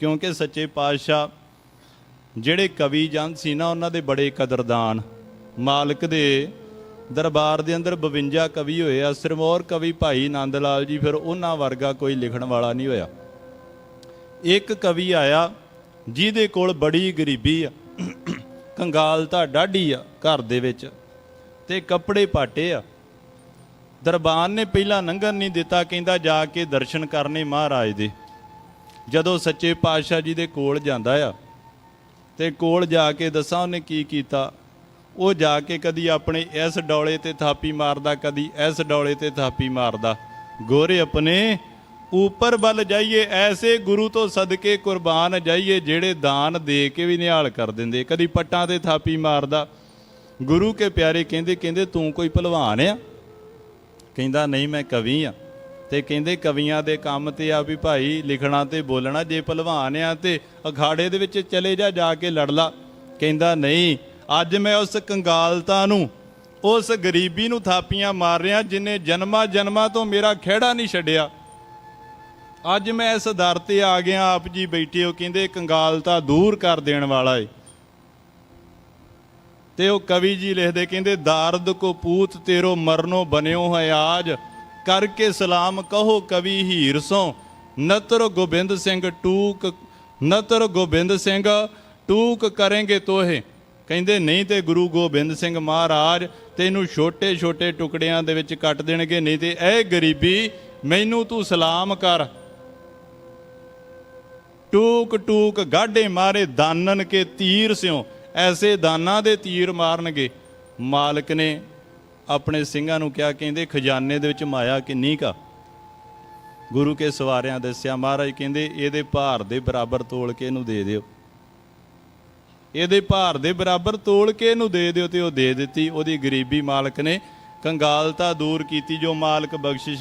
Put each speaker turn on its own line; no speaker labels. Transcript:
ਕਿਉਂਕਿ ਸੱਚੇ ਪਾਤਸ਼ਾਹ ਜਿਹੜੇ ਕਵੀ ਜਨ ਸੀ ਨਾ, ਉਹਨਾਂ ਦੇ ਬੜੇ ਕਦਰਦਾਨ। ਮਾਲਕ ਦੇ ਦਰਬਾਰ ਦੇ ਅੰਦਰ 52 ਕਵੀ ਹੋਏ ਆ। ਸਿਰਮੌਰ ਕਵੀ ਭਾਈ ਆਨੰਦ ਲਾਲ ਜੀ, ਫਿਰ ਉਹਨਾਂ ਵਰਗਾ ਕੋਈ ਲਿਖਣ ਵਾਲਾ ਨਹੀਂ ਹੋਇਆ। ਇੱਕ ਕਵੀ ਆਇਆ, ਜਿਹਦੇ ਕੋਲ ਬੜੀ ਗਰੀਬੀ ਆ। ਕੰਗਾਲਤਾ ਡਾਢੀ ਆ ਘਰ ਦੇ ਵਿੱਚ ਤੇ ਕੱਪੜੇ ਪਾਟੇ ਆ। ਦਰਬਾਰ ਨੇ ਪਹਿਲਾਂ ਲੰਘਣ ਨਹੀਂ ਦਿੱਤਾ, ਕਹਿੰਦਾ ਜਾ ਕੇ ਦਰਸ਼ਨ ਕਰਨੇ ਮਹਾਰਾਜ ਦੇ। ਜਦੋਂ ਸੱਚੇ ਪਾਤਸ਼ਾਹ ਜੀ ਦੇ ਕੋਲ ਜਾਂਦਾ ਆ ਤੇ ਕੋਲ ਜਾ ਕੇ ਦੱਸਾਂ ਉਹਨੇ ਕੀ ਕੀਤਾ? ਉਹ ਜਾ ਕੇ ਕਦੀ ਆਪਣੇ ਇਸ ਡੌਲੇ ਤੇ ਥਾਪੀ ਮਾਰਦਾ, ਕਦੀ ਇਸ ਡੌਲੇ ਤੇ ਥਾਪੀ ਮਾਰਦਾ। ਗੋਰੇ ਆਪਣੇ, ਉੱਪਰ ਵੱਲ ਜਾਈਏ, ਐਸੇ ਗੁਰੂ ਤੋਂ ਸਦਕੇ ਕੁਰਬਾਨ ਜਾਈਏ ਜਿਹੜੇ ਦਾਨ ਦੇ ਕੇ ਵੀ ਨਿਹਾਲ ਕਰ ਦਿੰਦੇ। ਕਦੀ ਪੱਟਾਂ ਤੇ ਥਾਪੀ ਮਾਰਦਾ। ਗੁਰੂ ਕੇ ਪਿਆਰੇ ਕਹਿੰਦੇ ਕਹਿੰਦੇ ਤੂੰ ਕੋਈ ਭਲਵਾਨ ਆ? ਕਹਿੰਦਾ, ਨਹੀਂ, ਮੈਂ ਕਵੀ ਆ। ਤੇ ਕਹਿੰਦੇ ਕਵੀਆਂ ਦੇ ਕੰਮ ਤੇ ਆ ਵੀ ਭਾਈ ਲਿਖਣਾ ਤੇ ਬੋਲਣਾ, ਜੇ ਭਲਵਾਨ ਆ ਤੇ ਅਖਾੜੇ ਦੇ ਵਿੱਚ ਚਲੇ ਜਾ ਜਾ ਕੇ ਲੜ ਲਾ। ਕਹਿੰਦਾ ਨਹੀਂ, ਅੱਜ ਮੈਂ ਉਸ ਕੰਗਾਲਤਾ ਨੂੰ, ਉਸ ਗਰੀਬੀ ਨੂੰ ਥਾਪੀਆਂ ਮਾਰ ਰਿਹਾ, ਜਿਨੇ ਜਨਮਾਂ ਜਨਮਾਂ ਤੋਂ ਮੇਰਾ ਖਿਹੜਾ ਨਹੀਂ ਛੱਡਿਆ। ਅੱਜ ਮੈਂ ਇਸ ਦਰ ਤੇ ਆ ਗਿਆ, ਆਪ ਜੀ ਬੈਠੇ ਹੋ, ਕਹਿੰਦੇ ਕੰਗਾਲਤਾ ਦੂਰ ਕਰ ਦੇਣ ਵਾਲਾ ਏ। ਤੇ ਉਹ ਕਵੀ ਜੀ ਲਿਖਦੇ, ਕਹਿੰਦੇ, ਦਾਰਦ ਕੋ ਪੂਤ ਤੇਰੋ ਮਰਨੋ ਬਨਿਓ ਹੈ ਆਜ ਕਰਕੇ ਸਲਾਮ ਕਹੋ ਕਵੀ ਹੀਰ ਸੋ। ਨਤਰ ਗੋਬਿੰਦ ਸਿੰਘ ਟੂਕ, ਨਤਰ ਗੋਬਿੰਦ ਸਿੰਘ ਟੂਕ ਕਰਾਂਗੇ ਤੋਹੇ। ਕਹਿੰਦੇ ਨਹੀਂ ਤੇ ਗੁਰੂ ਗੋਬਿੰਦ ਸਿੰਘ ਮਹਾਰਾਜ ਤੈਨੂੰ ਛੋਟੇ ਛੋਟੇ ਟੁਕੜਿਆਂ ਦੇ ਵਿੱਚ ਕੱਟ ਦੇਣਗੇ, ਨਹੀਂ ਤੇ ਇਹ ਗਰੀਬੀ, ਮੈਨੂੰ ਤੂੰ ਸਲਾਮ ਕਰ। ਟੂਕ ਟੂਕ ਗਾਢੇ ਮਾਰੇ ਦਾਨਨ ਕੇ ਤੀਰ ਸਿਓ ਐਸੇ ਦਾਨਾਂ ਦੇ ਤੀਰ ਮਾਰਨਗੇ। ਮਾਲਕ ਨੇ ਆਪਣੇ ਸਿੰਘਾਂ ਨੂੰ ਕਿਹਾ, ਕਹਿੰਦੇ, ਖਜ਼ਾਨੇ ਦੇ ਵਿੱਚ ਮਾਇਆ ਕਿੰਨੀ ਕਾ ਗੁਰੂ ਕੇ ਸਵਾਰਿਆਂ ਦੱਸਿਆ, ਮਹਾਰਾਜ ਕਹਿੰਦੇ, ਇਹਦੇ ਭਾਰ ਦੇ ਬਰਾਬਰ ਤੋਲ ਕੇ ਇਹਨੂੰ ਦੇ ਦਿਓ। ਇਹਦੇ ਭਾਰ ਦੇ ਬਰਾਬਰ ਤੋਲ ਕੇ ਇਹਨੂੰ ਦੇ ਦਿਓ ਤੇ ਉਹ ਦੇ ਦਿੱਤੀ। ਉਹਦੀ ਗਰੀਬੀ ਮਾਲਕ ਨੇ ਕੰਗਾਲਤਾ ਦੂਰ ਕੀਤੀ, ਜੋ ਮਾਲਕ ਬਖਸ਼ਿਸ਼